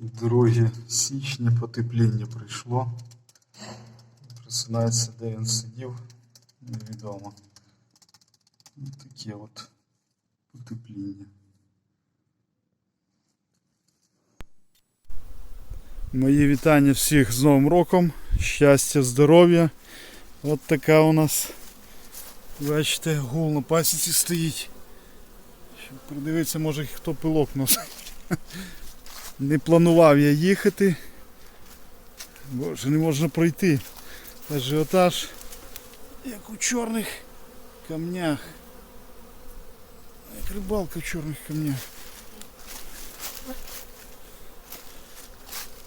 2 січня потепління прийшло. Просинається, де він сидів, невідомо. Ось таке от потепління. Мої вітання всіх з Новим роком. Щастя, здоров'я. От така у нас, бачите, гул на пасіці стоїть. Щоб придивитися, може хто пилок носить. Не планував я їхати. Боже, не можна пройти. Ажіотаж, як у чорних камнях. Як рибалка в чорних камнях.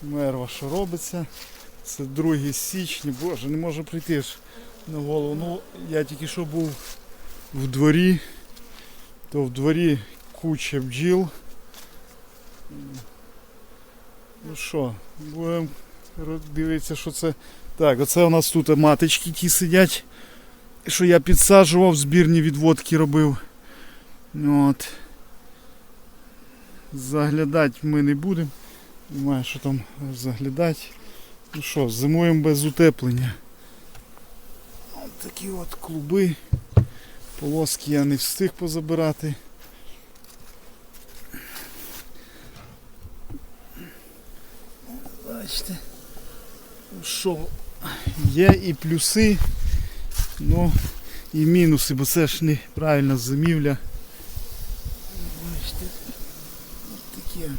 Мерва, що робиться. Це 2 січня. Боже, не можу прийти ж на голову. Ну, я тільки що був в дворі, то в дворі куча бджіл. Ну що, будемо дивитися, що це. Так, оце у нас тут маточки ті сидять, що я підсаджував, збірні відводки робив. От. Заглядати ми не будемо. Немає що там заглядати. Ну що, зимуємо без утеплення. От такі от клуби. Полоски я не встиг позабирати. Бачите, що, є і плюси, ну і мінуси, бо це ж неправильна зимівля. Бачите, от таке.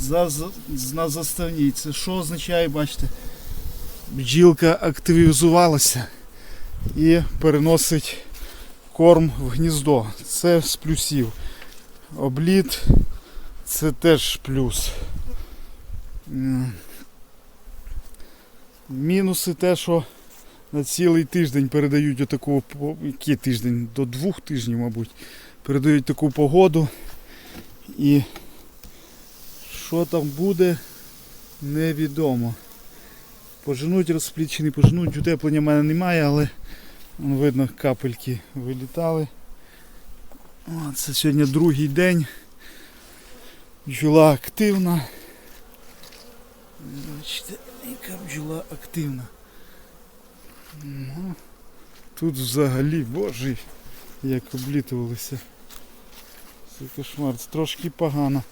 За, за, на заставній. Це що означає, бачите? Бджілка активізувалася і переносить корм в гніздо. Це з плюсів. Обліт це теж плюс. Мінуси те, що на цілий тиждень передають отаку, який тиждень, до двох тижнів, мабуть, передають таку погоду. І що там буде, невідомо. Поженуть розплічені, поженуть, утеплення в мене немає, але видно капельки вилітали. Це сьогодні другий день. Бджола активна. Бачите, яка бджола активна. Ну, Тут взагалі, боже, як облітувалися. Це кошмар, це трошки погано.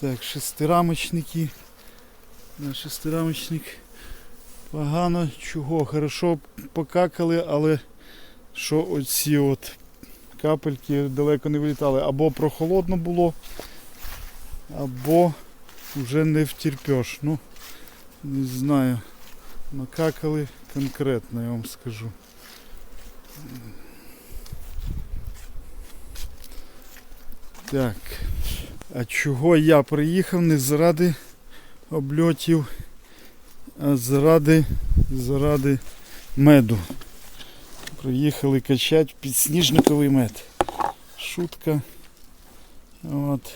Так, шестирамочники. Да, шестирамочник. Погано, чого, хорошо покакали, але що оці от капельки далеко не вилітали. Або прохолодно було, або вже не втерпеш. Ну, не знаю. Накакали конкретно, я вам скажу. Так. А чого я приїхав не заради обльотів, а заради, заради меду. Приїхали качати підсніжниковий мед. Шутка. От.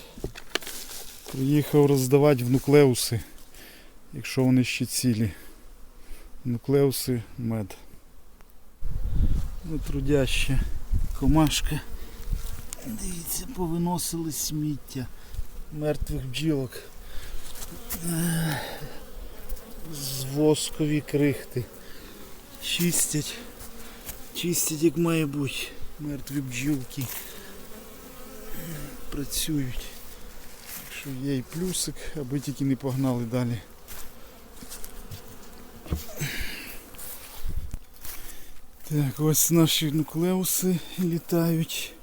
Приїхав роздавати в нуклеуси, якщо вони ще цілі. Нуклеуси мед. Трудяща комашка. Дивіться, повиносили сміття мертвих бджілок. З воскові крихти. Чистять. Чистять як має бути. Мертві бджілки. Працюють. Якщо є і плюсик, аби тільки не погнали далі. Так, ось наші нуклеуси літають.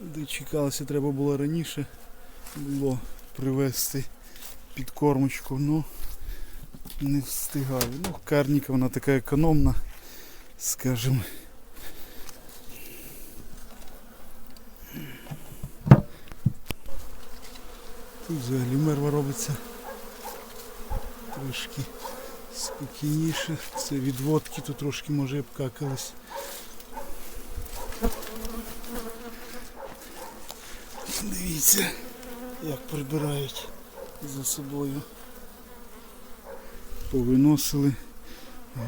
Дочекалося, треба було раніше було привезти підкормочку, ну не встигаю. Ну, карніка вона така економна, скажімо. Тут взагалі мерва робиться трошки спокійніше. Це відводки, то трошки може обкакались. Дивіться, як прибирають за собою. Повиносили,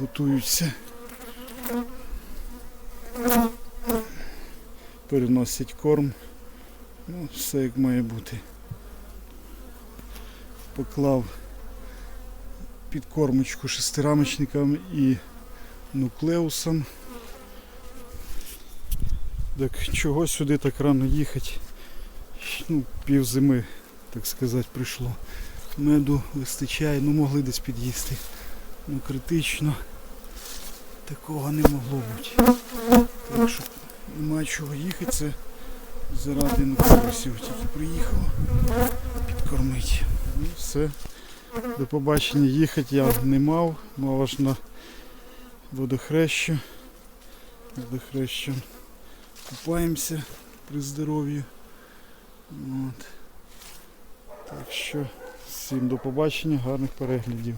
готуються. Переносять корм. Ну, все як має бути. поклав підкормочку шестирамочникам і нуклеусам. Так чого сюди так рано їхати? Ну, пів зими, так сказати, прийшло. Меду вистачає, ну могли десь під'їсти. Ну критично такого не могло бути. Так що нема чого їхати, це заради нуклеусів тільки приїхав підкормити. Ну все. До побачення їхати я не мав, мав аж на водохрещу. Водохрещем купаємося при здоров'ї. От. Так що всім до побачення, гарних переглядів.